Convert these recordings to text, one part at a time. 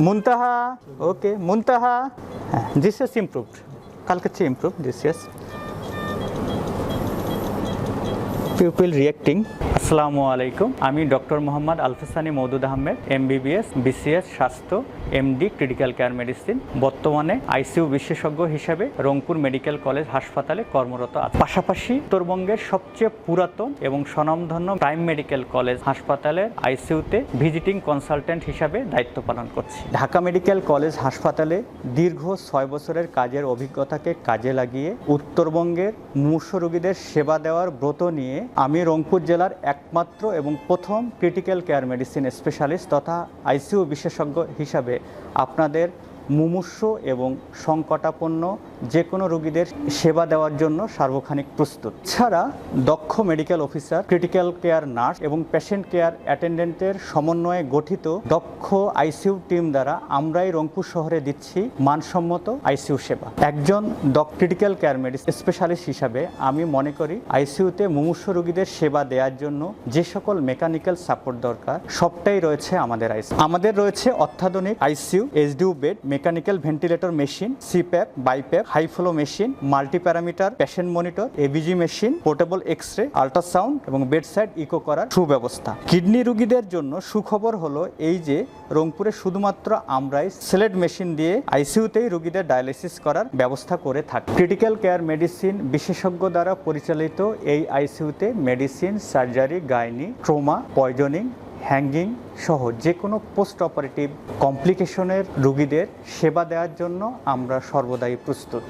মুনতাহা ওকে মুনতাহা হ্যাঁ is improved কালকে চেয়ে ইমপ্রুভ ইজ পিপল রিয়েক্টিং আসসালামু আলাইকুম। আমি doctor Mohammad Alfasani Moudud Ahmed, MBBS, BCS, স্বাস্থ্য, এমডি, ক্রিটিক্যাল কেয়ার মেডিসিন, বর্তমানে আইসিইউ বিশেষজ্ঞ হিসেবে রংপুর মেডিকেল কলেজ হাসপাতালে কর্মরত আছি। পাশাপাশি উত্তরবঙ্গের সবচেয়ে পুরাতন এবং স্বনামধন্য প্রাইম মেডিকেল কলেজ হাসপাতালের আইসিইউতে ভিজিটিং কনসালটেন্ট হিসাবে দায়িত্ব পালন করছি। ঢাকা মেডিকেল কলেজ হাসপাতালে দীর্ঘ ছয় বছরের কাজের অভিজ্ঞতাকে কাজে লাগিয়ে উত্তরবঙ্গের মূর্ষ রোগীদের সেবা দেওয়ার ব্রত নিয়ে আমি রংপুর জেলার একমাত্র এবং প্রথম ক্রিটিক্যাল কেয়ার মেডিসিন স্পেশালিস্ট তথা আইসিইউ বিশেষজ্ঞ হিসাবে আপনাদের মুমূর্ষ এবং সংকটাপন্ন যে কোনো রোগীদের সেবা দেওয়ার জন্য সার্বক্ষণিক প্রস্তুত। ছাড়া দক্ষ medical officer critical care nurse এবং পেশেন্ট কেয়ার অ্যাটেন্ডেন্টের সমন্বয়ে গঠিত দক্ষ আইসিইউ টিম দ্বারা আমরাই রংপুর শহরে দিচ্ছি মানসম্মত আইসিইউ সেবা। একজন ক্রিটিক্যাল কেয়ার মেডিসিন স্পেশালিস্ট হিসাবে আমি মনে করি আইসিইউতে মুমূর্ষ রোগীদের সেবা দেওয়ার জন্য যে সকল মেকানিক্যাল সাপোর্ট দরকার, সবটাই রয়েছে আমাদের আইসিইউ আমাদের রয়েছে অত্যাধুনিক ICU HDU bed mechanical ventilator machine CPAP BiPAP high flow machine multi parameter patient monitor ABG machine, portable X ray ultrasound এবং বেডসাইড ইকো করার সুব্যবস্থা। কিডনি রুগীদের জন্য সুখবর হলো এই যে, রংপুরে শুধুমাত্র আমরাই সেলেট মেশিন দিয়ে আইসিইউতেই রুগীদের ডায়ালিসিস করার ব্যবস্থা করে থাকি। ক্রিটিক্যাল কেয়ার মেডিসিন বিশেষজ্ঞ দ্বারা পরিচালিত এই আইসিইউতে medicine, surgery, gynae, trauma, poisoning hanging সহ যে কোনো পোস্ট অপারেটিভ কমপ্লিকেশনের রোগীদের সেবা দেওয়ার জন্য আমরা সর্বদাই প্রস্তুত।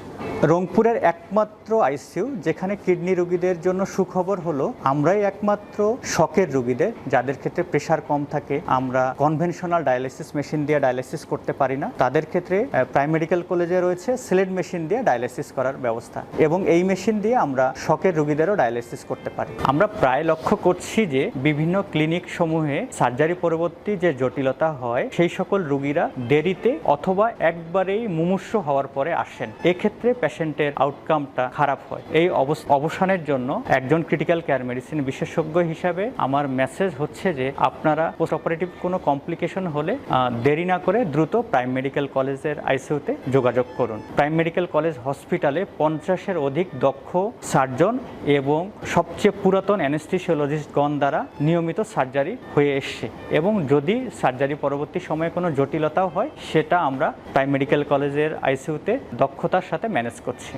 রংপুরের একমাত্র আইসিইউ যেখানে কিডনি রোগীদের জন্য সুখবর হলো, আমরাই একমাত্র শকের রোগীদের, যাদের ক্ষেত্রে প্রেশার কম থাকে, আমরা কনভেনশনাল ডায়ালিসিস মেশিন দিয়ে ডায়ালিসিস করতে পারি না। তাদের ক্ষেত্রে প্রাইম মেডিকেল কলেজে রয়েছে সিলেট মেশিন দিয়ে ডায়ালিসিস করার ব্যবস্থা। এবং এই মেশিন দিয়ে আমরা শকের রোগীদেরও ডায়ালিসিস করতে পারি। আমরা প্রায় লক্ষ্য করছি যে বিভিন্ন ক্লিনিক সমূহে সার্জারি পরবর্তী যে জটিলতা হয়, সেই সকল রুগীরা দেরিতে অথবা একবারেই মুমূর্ষ হওয়ার পরে আসেন। এক্ষেত্রে পেশেন্টের আউটকামটা খারাপ হয়। এই অবস- অবসানের জন্য একজন ক্রিটিক্যাল কেয়ার মেডিসিন বিশেষজ্ঞ হিসাবে আমার মেসেজ হচ্ছে যে, আপনারা পোস্ট অপারেটিভ কোনো কমপ্লিকেশন হলে দেরি না করে দ্রুত প্রাইম মেডিকেল কলেজের আইসিউতে যোগাযোগ করুন। প্রাইম মেডিকেল কলেজ হসপিটালে পঞ্চাশের অধিক দক্ষ সার্জন এবং সবচেয়ে পুরাতন অ্যানেস্থিসিওলজিস্টগণ দ্বারা নিয়মিত সার্জারি হয়ে এসছে এবং যদি সার্জারি পরবর্তী সময়ে কোনো জটিলতাও হয়, সেটা আমরা প্রাইম মেডিকেল কলেজের আইসিউতে দক্ষতার সাথে ম্যানেজ করছি।